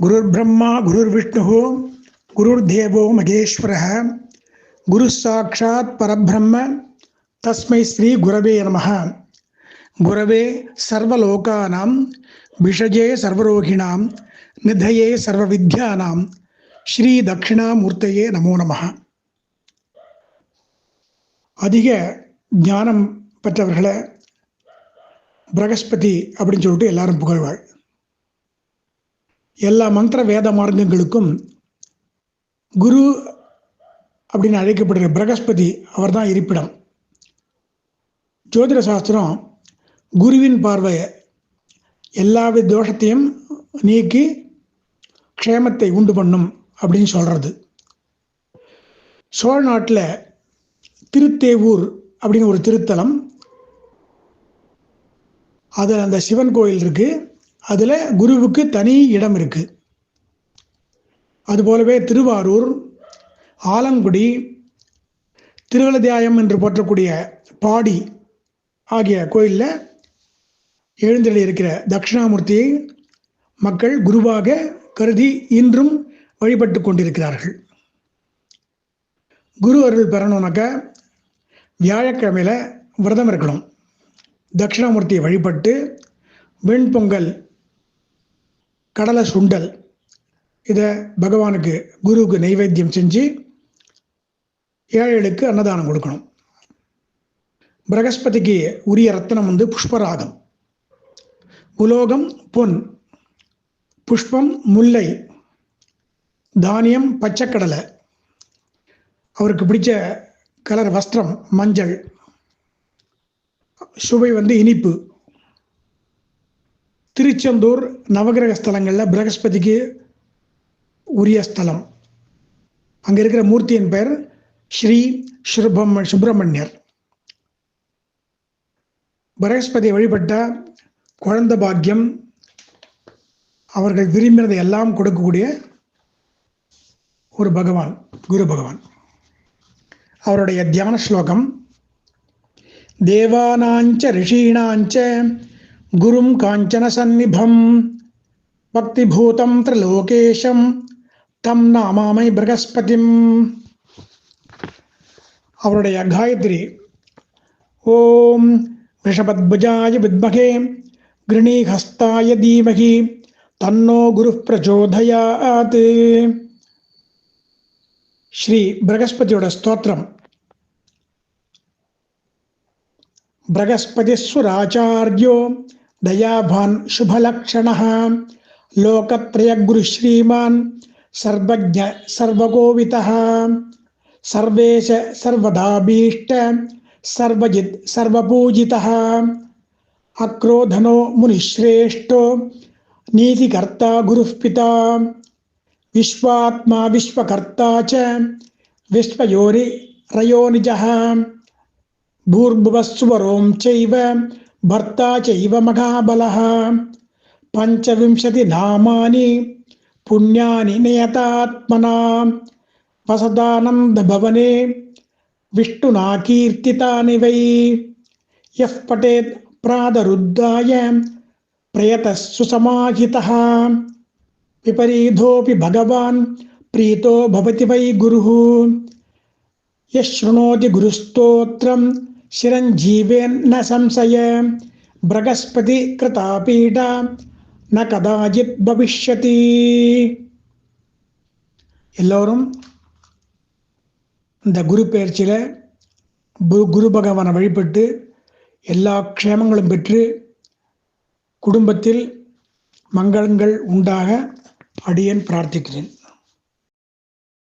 குருர் பிரம்மா குருர் விஷ்ணு குருர் தேவோ மகேஸ்வர குரு சாட்சாத் பரபிரம்ம. தஸ்மை ஸ்ரீ குரவே நம குரவே சர்வலோகானாம். விஷஜே சர்வரோகிணாம். நிதயே சர்வவித்யானாம். ஸ்ரீ தட்சிணாமூர்த்தையே நமோ நம அதிக ஞானம் பெற்றவர்களை பிரகஸ்பதி அப்படின்னு சொல்லிட்டு எல்லாரும் புகழ்வாள். எல்லா மந்திர வேத மார்க்கங்களுக்கும் குரு அப்படின்னு அழைக்கப்படுகிற பிரகஸ்பதி அவர்தான் இருப்பிடம். ஜோதிட சாஸ்திரம் குருவின் பார்வையை எல்லாவித தோஷத்தையும் நீக்கி க்ஷேமத்தை உண்டு பண்ணும் அப்படின்னு சொல்கிறது சோழ நாட்டில் திருத்தேவூர் அப்படின்னு ஒரு திருத்தலம். அதில் அந்த சிவன் கோயில் இருக்குது அதில் குருவுக்கு தனி இடம் இருக்குது அதுபோலவே திருவாரூர் ஆலங்குடி திருவலத்தியாயம் என்று போற்றக்கூடிய பாடி ஆகிய கோயிலில் எழுந்தெழி இருக்கிற தட்சிணாமூர்த்தியை மக்கள் குருவாக கருதி இன்றும் வழிபட்டு கொண்டிருக்கிறார்கள். குரு அருள் பெறணும்னாக்கா வியாழக்கிழமையில் விரதம் இருக்கணும். தட்சிணாமூர்த்தியை வழிபட்டு வெண்பொங்கல் கடலை சுண்டல். இதை பகவானுக்கு குருவுக்கு நைவேத்தியம் செஞ்சு ஏழைகளுக்கு அன்னதானம் கொடுக்கணும். பிரகஸ்பதிக்கு உரிய ரத்தனம் வந்து புஷ்பராகம். உலோகம் பொன் புஷ்பம் முல்லை. தானியம் பச்சைக்கடலை. அவருக்கு பிடிச்ச கலர் வஸ்திரம் மஞ்சள். சுவை வந்து இனிப்பு. திருச்செந்தூர் நவகிரக ஸ்தலங்களில் பிரகஸ்பதிக்கு உரிய ஸ்தலம். அங்கே இருக்கிற மூர்த்தியின் பெயர் ஸ்ரீ சுப்ரம சுப்பிரமணியர். பிரகஸ்பதியை வழிபட்ட குழந்த பாக்கியம் அவர்கள் விரும்பினதை எல்லாம் கொடுக்கக்கூடிய ஒரு பகவான் குரு பகவான். அவருடைய தியான ஸ்லோகம் தேவானாஞ்ச ரிஷீணாஞ்ச குரும் காஞ்சன சந்நிபம் பக்திபூதம் திரிலோகேஷம் தம் நாமாமை பிரகஸ்பதிம் அவருடைய காயத்ரி ஓம் ரிஷபத்புஜாய வித்மகே கிருணீஹஸ்தாய தீமகி தன்னோ குரு பிரச்சோதயாத் ஸ்ரீ பிரகஸ்பதியோட ஸ்தோத்திரம் बृहस्पतिस्वराचार्यो दयाभान् गुरु श्रीमान सर्वज्ञ सर्वगोवित। सर्वेश सर्वदाभीष्ट, सर्वजित सर्वपूजितः। अक्रोधनो मुनिश्रेष्ठो, नीतिकर्ता गुरुः पिता। विश्वात्मा विश्वकर्ता च विश्वयोरिरयोनिजः భూర్భువస్వరోం చైవ భర్త చైవ మహాబల పంచవింశతి నామాని పుణ్యాని నియతాత్మనా వసదానందభవనే విష్ణునా కీర్తితాని వై యః పటేత్ ప్రాదరుద్ధాయ ప్రయతస్సు సమాహిత విపరీధోపి భగవాన్ ప్రీతో భవతి వై గురు యశృణోతి గురుస్తోత్రం चिरञ्जीवेन्न संशय பிரகஸ்பதி கிருதாபீடா ந கதாஜித் பவிஷ்யதி எல்லோரும் இந்த குரு பயிற்சியில் குரு பகவானை வழிபட்டு எல்லா க்ஷேமங்களும் பெற்று குடும்பத்தில் மங்களங்கள் உண்டாக அடியேன் பிரார்த்திக்கிறேன்